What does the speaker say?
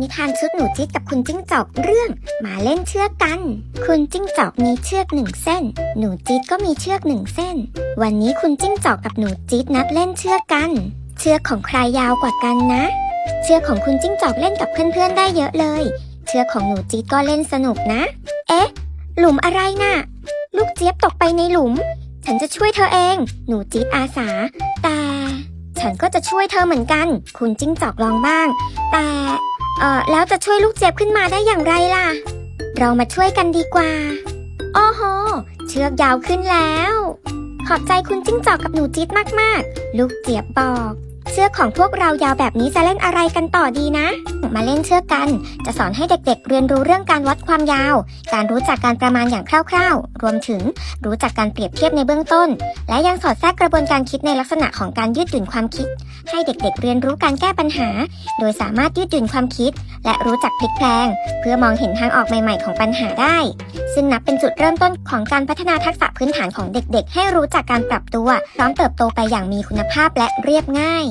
นิทานชุดหนูจิ๊ดกับคุณจิ้งจอกเรื่องมาเล่นเชือกกัน คุณจิ้งจอกมีเชือกหนึ่งเส้น หนูจิ๊ดก็มีเชือกหนึ่งเส้น วันนี้คุณจิ้งจอกกับหนูจิ๊ดนัดเล่นเชือกกัน เชือกของใครยาวกว่ากันนะ เชือกของคุณจิ้งจอกเล่นกับเพื่อนๆได้เยอะเลย เชือกของหนูจี๊ดก็เล่นสนุกนะ เอ๊ะ หลุมอะไรน่ะ ลูกเจี๊ยบตกไปในหลุม ฉันจะช่วยเธอเอง หนูจี๊ดอาสา แต่ฉันก็จะช่วยเธอเหมือนกัน คุณจิ้งจอกลองบ้าง แต่ เออแล้วจะช่วยลูกเจี๊ยบขึ้นมาได้อย่างไรล่ะ เรามาช่วยกันดีกว่า โอ้โห เชือกยาวขึ้นแล้ว ขอบใจคุณจิ้งจอกกับหนูจี๊ดมากๆ ลูกเจี๊ยบบอก เชือกของพวกเรายาวแบบนี้จะเล่นอะไรกันต่อดีนะ มาเล่นเชือกกัน จะสอนให้เด็กๆ เรียนรู้เรื่องการวัดความยาว การรู้จักการประมาณอย่างคร่าวๆ รวมถึงรู้จักการเปรียบเทียบในเบื้องต้น และยังสอดแทรกกระบวนการคิดในลักษณะของการยืดหยุ่นความคิด ให้เด็กๆ เรียนรู้การแก้ปัญหา โดยสามารถยืดหยุ่นความคิด และรู้จักพลิกแพลง เพื่อมองเห็นทางออกใหม่ ๆ ของปัญหาได้ ซึ่งนับเป็นจุดเริ่มต้นของการพัฒนาทักษะพื้นฐานของเด็ก ๆ ให้รู้จักการปรับตัวพร้อมเติบโตไปอย่างมีคุณภาพและเรียบง่าย